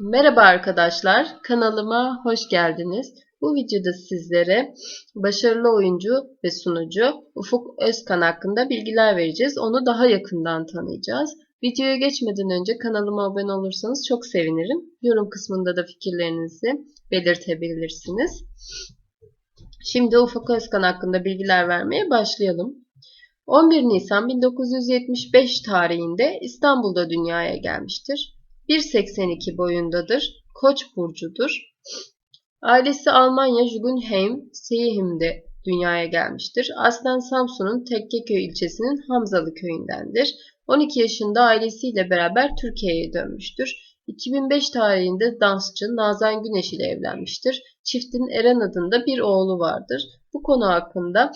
Merhaba arkadaşlar, kanalıma hoş geldiniz. Bu videoda sizlere başarılı oyuncu ve sunucu Ufuk Özkan hakkında bilgiler vereceğiz. Onu daha yakından tanıyacağız. Videoya geçmeden önce kanalıma abone olursanız çok sevinirim. Yorum kısmında da fikirlerinizi belirtebilirsiniz. Şimdi Ufuk Özkan hakkında bilgiler vermeye başlayalım. 11 Nisan 1975 tarihinde İstanbul'da dünyaya gelmiştir. 1.82 boyundadır. Koç burcudur. Ailesi Almanya Jugendheim, Seehim'de dünyaya gelmiştir. Aslen Samsun'un Tekkeköy ilçesinin Hamzalı köyündendir. 12 yaşında ailesiyle beraber Türkiye'ye dönmüştür. 2005 tarihinde dansçı Nazan Güneş ile evlenmiştir. Çiftin Eren adında bir oğlu vardır. Bu konu hakkında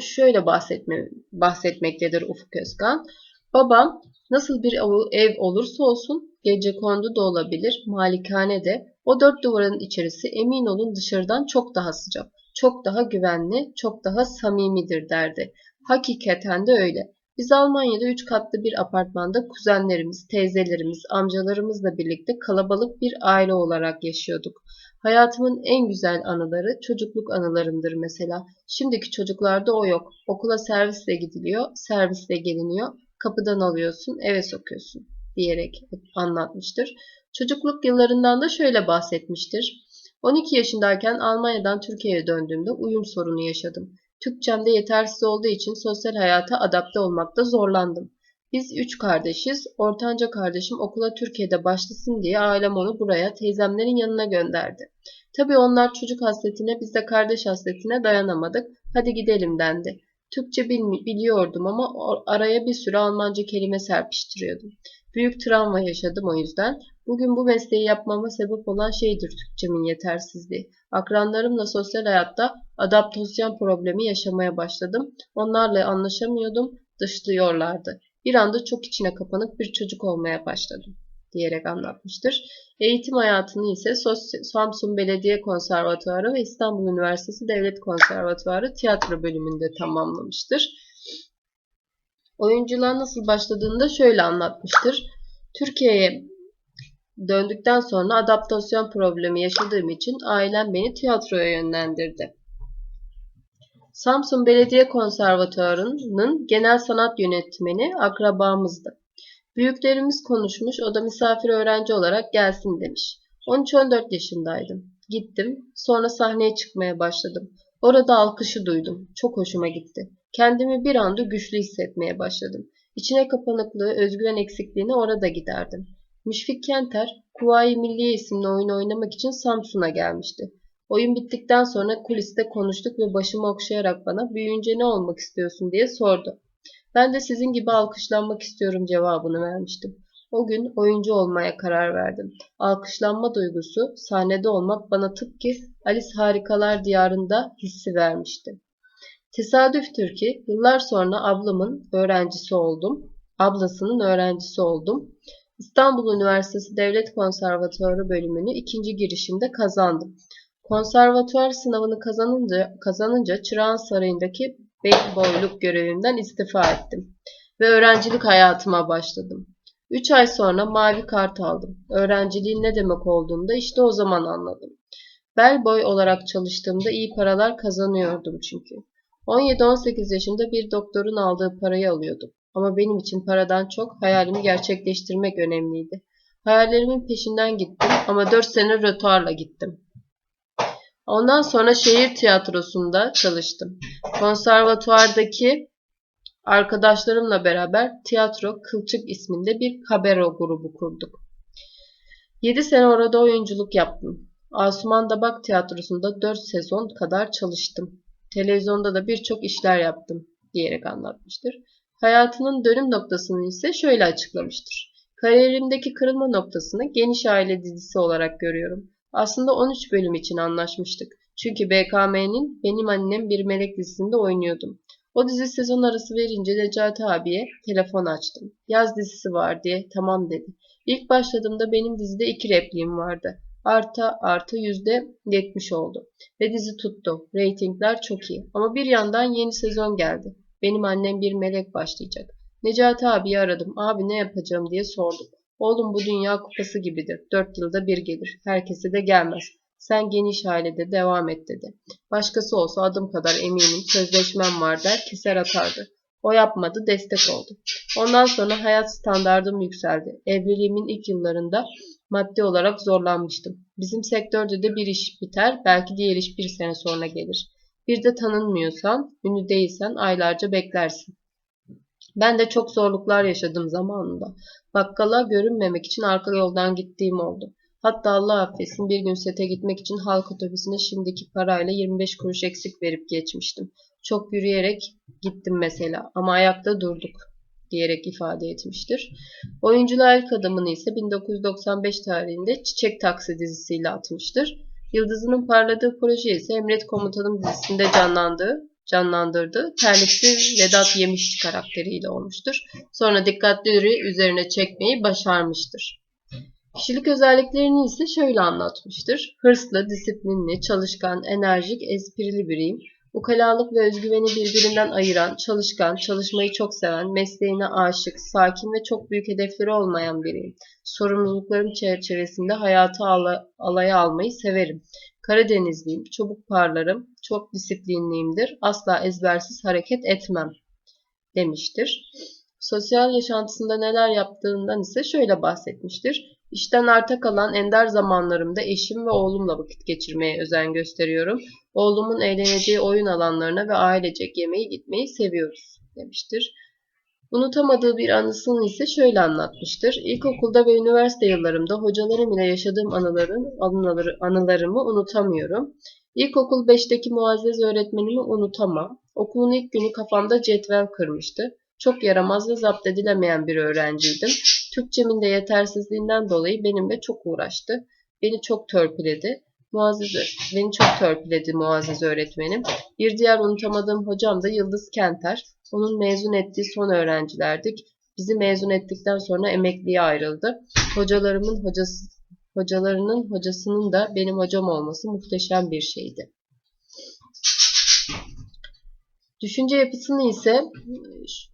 şöyle bahsetme, bahsetmektedir Ufuk Özkan. Babam nasıl bir ev olursa olsun gece kondu da olabilir, malikane de o dört duvarın içerisi emin olun dışarıdan çok daha sıcak, çok daha güvenli, çok daha samimidir derdi. Hakikaten de öyle. Biz Almanya'da üç katlı bir apartmanda kuzenlerimiz, teyzelerimiz, amcalarımızla birlikte kalabalık bir aile olarak yaşıyorduk. Hayatımın en güzel anıları çocukluk anılarımdır mesela. Şimdiki çocuklarda o yok. Okula servisle gidiliyor, servisle geliniyor. Kapıdan alıyorsun, eve sokuyorsun diyerek anlatmıştır. Çocukluk yıllarından da şöyle bahsetmiştir. 12 yaşındayken Almanya'dan Türkiye'ye döndüğümde uyum sorunu yaşadım. Türkçem de yetersiz olduğu için sosyal hayata adapte olmakta zorlandım. Biz üç kardeşiz. Ortanca kardeşim okula Türkiye'de başlasın diye ailem onu buraya teyzemlerin yanına gönderdi. Tabii onlar çocuk hasretine biz de kardeş hasretine dayanamadık. Hadi gidelim dendi. Türkçe biliyordum ama araya bir sürü Almanca kelime serpiştiriyordum. Büyük travma yaşadım o yüzden. Bugün bu mesleği yapmama sebep olan şeydir Türkçemin yetersizliği. Akranlarımla sosyal hayatta adaptasyon problemi yaşamaya başladım. Onlarla anlaşamıyordum, dışlıyorlardı. Bir anda çok içine kapanık bir çocuk olmaya başladım diyerek anlatmıştır. Eğitim hayatını ise Samsun Belediye Konservatuarı ve İstanbul Üniversitesi Devlet Konservatuarı tiyatro bölümünde tamamlamıştır. Oyunculuğa nasıl başladığını da şöyle anlatmıştır. Türkiye'ye döndükten sonra adaptasyon problemi yaşadığım için ailem beni tiyatroya yönlendirdi. Samsun Belediye Konservatuarı'nın genel sanat yönetmeni akrabamızdı. Büyüklerimiz konuşmuş, o da misafir öğrenci olarak gelsin demiş. 13-14 yaşındaydım. Gittim, sonra sahneye çıkmaya başladım. Orada alkışı duydum. Çok hoşuma gitti. Kendimi bir anda güçlü hissetmeye başladım. İçine kapanıklığı, özgüven eksikliğini orada giderdim. Müşfik Kenter, Kuvayi Milliye isimli oyun oynamak için Samsun'a gelmişti. Oyun bittikten sonra kuliste konuştuk ve başımı okşayarak bana büyüyünce ne olmak istiyorsun diye sordu. Ben de sizin gibi alkışlanmak istiyorum cevabını vermiştim. O gün oyuncu olmaya karar verdim. Alkışlanma duygusu, sahnede olmak bana tıpkı Alice Harikalar Diyarında hissi vermişti. Tesadüftür ki yıllar sonra ablamın öğrencisi oldum. Ablasının öğrencisi oldum. İstanbul Üniversitesi Devlet Konservatuarı bölümünü ikinci girişimde kazandım. Konservatuar sınavını kazanınca, kazanınca Çırağan Sarayı'ndaki boyluk görevimden istifa ettim ve öğrencilik hayatıma başladım. Üç ay sonra mavi kart aldım. Öğrenciliğin ne demek olduğunu da işte o zaman anladım. Bellboy olarak çalıştığımda iyi paralar kazanıyordum çünkü. 17-18 yaşında bir doktorun aldığı parayı alıyordum. Ama benim için paradan çok hayalimi gerçekleştirmek önemliydi. Hayallerimin peşinden gittim ama 4 sene rötuarla gittim. Ondan sonra şehir tiyatrosunda çalıştım. Konservatuardaki arkadaşlarımla beraber Tiyatro Kılçık isminde bir kabero grubu kurduk. 7 sene orada oyunculuk yaptım. Asuman Dabak Tiyatrosu'nda 4 sezon kadar çalıştım. Televizyonda da birçok işler yaptım diyerek anlatmıştır. Hayatının dönüm noktasını ise şöyle açıklamıştır. Kariyerimdeki kırılma noktasını geniş aile dizisi olarak görüyorum. Aslında 13 bölüm için anlaşmıştık. Çünkü BKM'nin Benim Annem Bir Melek dizisinde oynuyordum. O dizi sezon arası verince Necati abiye telefon açtım. Yaz dizisi var diye tamam dedi. İlk başladığımda benim dizide iki repliğim vardı. Arta artı yüzde yetmiş oldu. Ve dizi tuttu. Ratingler çok iyi. Ama bir yandan yeni sezon geldi. Benim annem bir melek başlayacak. Necati abiyi aradım. Abi ne yapacağım diye sordum. Oğlum bu dünya kupası gibidir. Dört yılda bir gelir. Herkese de gelmez. Sen geniş ailede devam et dedi. Başkası olsa adım kadar eminim sözleşmem var der keser atardı. O yapmadı destek oldu. Ondan sonra hayat standardım yükseldi. Evliliğimin ilk yıllarında maddi olarak zorlanmıştım. Bizim sektörde de bir iş biter belki diğer iş bir sene sonra gelir. Bir de tanınmıyorsan, ünlü değilsen aylarca beklersin. Ben de çok zorluklar yaşadım zamanında. Bakkala görünmemek için arka yoldan gittiğim oldu. Hatta Allah affetsin bir gün sete gitmek için halk otobüsüne şimdiki parayla 25 kuruş eksik verip geçmiştim. Çok yürüyerek gittim mesela ama ayakta durduk diyerek ifade etmiştir. Oyunculuğa ilk adımını ise 1995 tarihinde Çiçek Taksi dizisiyle atmıştır. Yıldızının parladığı proje ise Emret Komutanım dizisinde canlandığı, canlandırdığı terliksi Vedat Yemişçi karakteriyle olmuştur. Sonra dikkatleri üzerine çekmeyi başarmıştır. Kişilik özelliklerini ise şöyle anlatmıştır. Hırslı, disiplinli, çalışkan, enerjik, esprili biriyim. Ukalalık ve özgüveni birbirinden ayıran, çalışkan, çalışmayı çok seven, mesleğine aşık, sakin ve çok büyük hedefleri olmayan biriyim. Sorumluluklarım çerçevesinde hayatı ala- alaya almayı severim. Karadenizliyim, çabuk parlarım, çok disiplinliyimdir, asla ezbersiz hareket etmem demiştir. Sosyal yaşantısında neler yaptığından ise şöyle bahsetmiştir. İşten arta kalan ender zamanlarımda eşim ve oğlumla vakit geçirmeye özen gösteriyorum. Oğlumun eğleneceği oyun alanlarına ve ailecek yemeğe gitmeyi seviyoruz demiştir. Unutamadığı bir anısını ise şöyle anlatmıştır. İlkokulda ve üniversite yıllarımda hocalarım ile yaşadığım anıların, anıları, anılarımı unutamıyorum. İlkokul 5'teki muazzez öğretmenimi unutamam. Okulun ilk günü kafamda cetvel kırmıştı. Çok yaramaz ve zapt edilemeyen bir öğrenciydim. Türkçemin de yetersizliğinden dolayı benimle çok uğraştı. Beni çok törpüledi. Muazzez, beni çok törpüledi Muazzez öğretmenim. Bir diğer unutamadığım hocam da Yıldız Kenter. Onun mezun ettiği son öğrencilerdik. Bizi mezun ettikten sonra emekliye ayrıldı. Hocalarımın hocası, hocalarının hocasının da benim hocam olması muhteşem bir şeydi. Düşünce yapısını ise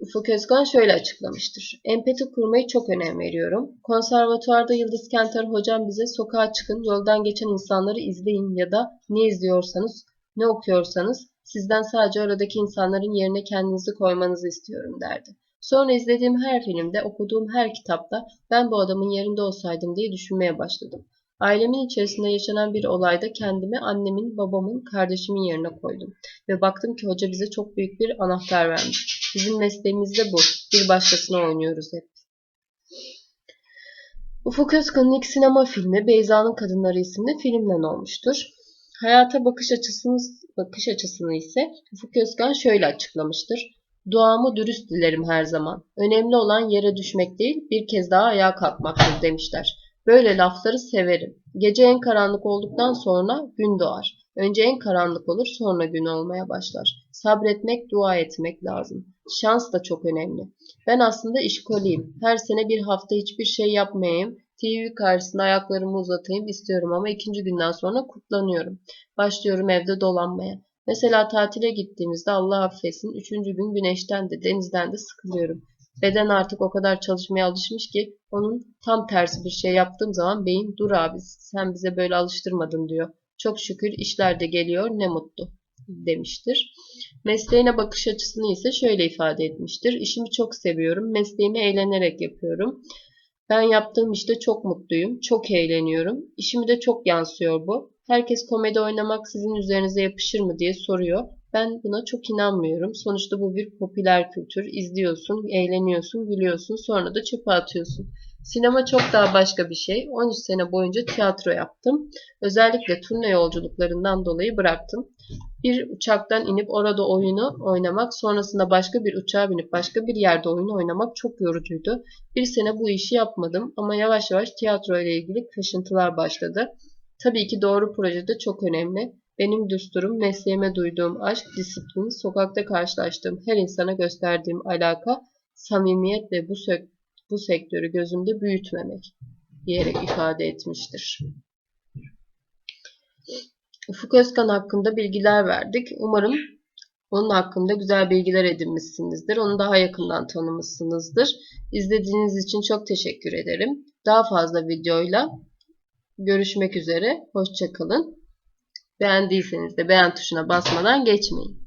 Ufuk Özkan şöyle açıklamıştır. Empati kurmayı çok önem veriyorum. Konservatuvarda Yıldız Kenter hocam bize sokağa çıkın, yoldan geçen insanları izleyin ya da ne izliyorsanız, ne okuyorsanız sizden sadece oradaki insanların yerine kendinizi koymanızı istiyorum derdi. Sonra izlediğim her filmde, okuduğum her kitapta ben bu adamın yerinde olsaydım diye düşünmeye başladım. Ailemin içerisinde yaşanan bir olayda kendimi annemin, babamın, kardeşimin yerine koydum. Ve baktım ki hoca bize çok büyük bir anahtar vermiş. Bizim mesleğimiz de bu. Bir başkasına oynuyoruz hep. Ufuk Özkan'ın ilk sinema filmi Beyza'nın Kadınları isimli filmle olmuştur. Hayata bakış açısını, bakış açısını ise Ufuk Özkan şöyle açıklamıştır. Duamı dürüst dilerim her zaman. Önemli olan yere düşmek değil, bir kez daha ayağa kalkmaktır demişler. Böyle lafları severim. Gece en karanlık olduktan sonra gün doğar. Önce en karanlık olur sonra gün olmaya başlar. Sabretmek, dua etmek lazım. Şans da çok önemli. Ben aslında işkoliyim. Her sene bir hafta hiçbir şey yapmayayım. TV karşısında ayaklarımı uzatayım istiyorum ama ikinci günden sonra kutlanıyorum. Başlıyorum evde dolanmaya. Mesela tatile gittiğimizde Allah affetsin üçüncü gün güneşten de denizden de sıkılıyorum. Beden artık o kadar çalışmaya alışmış ki onun tam tersi bir şey yaptığım zaman beyin dur abi sen bize böyle alıştırmadın diyor. Çok şükür işler de geliyor ne mutlu demiştir. Mesleğine bakış açısını ise şöyle ifade etmiştir. İşimi çok seviyorum. Mesleğimi eğlenerek yapıyorum. Ben yaptığım işte çok mutluyum. Çok eğleniyorum. İşimi de çok yansıyor bu. Herkes komedi oynamak sizin üzerinize yapışır mı diye soruyor. Ben buna çok inanmıyorum. Sonuçta bu bir popüler kültür. İzliyorsun, eğleniyorsun, gülüyorsun, sonra da çöpe atıyorsun. Sinema çok daha başka bir şey. 13 sene boyunca tiyatro yaptım. Özellikle turne yolculuklarından dolayı bıraktım. Bir uçaktan inip orada oyunu oynamak, sonrasında başka bir uçağa binip başka bir yerde oyunu oynamak çok yorucuydu. Bir sene bu işi yapmadım ama yavaş yavaş tiyatro ile ilgili kaşıntılar başladı. Tabii ki doğru projede çok önemli. Benim düsturum, mesleğime duyduğum aşk, disiplin, sokakta karşılaştığım her insana gösterdiğim alaka, samimiyet ve bu, bu sektörü gözümde büyütmemek diyerek ifade etmiştir. Ufuk Özkan hakkında bilgiler verdik. Umarım Onun hakkında güzel bilgiler edinmişsinizdir. Onu daha yakından tanımışsınızdır. İzlediğiniz için çok teşekkür ederim. Daha fazla videoyla görüşmek üzere. Hoşçakalın. Beğendiyseniz de beğen tuşuna basmadan geçmeyin.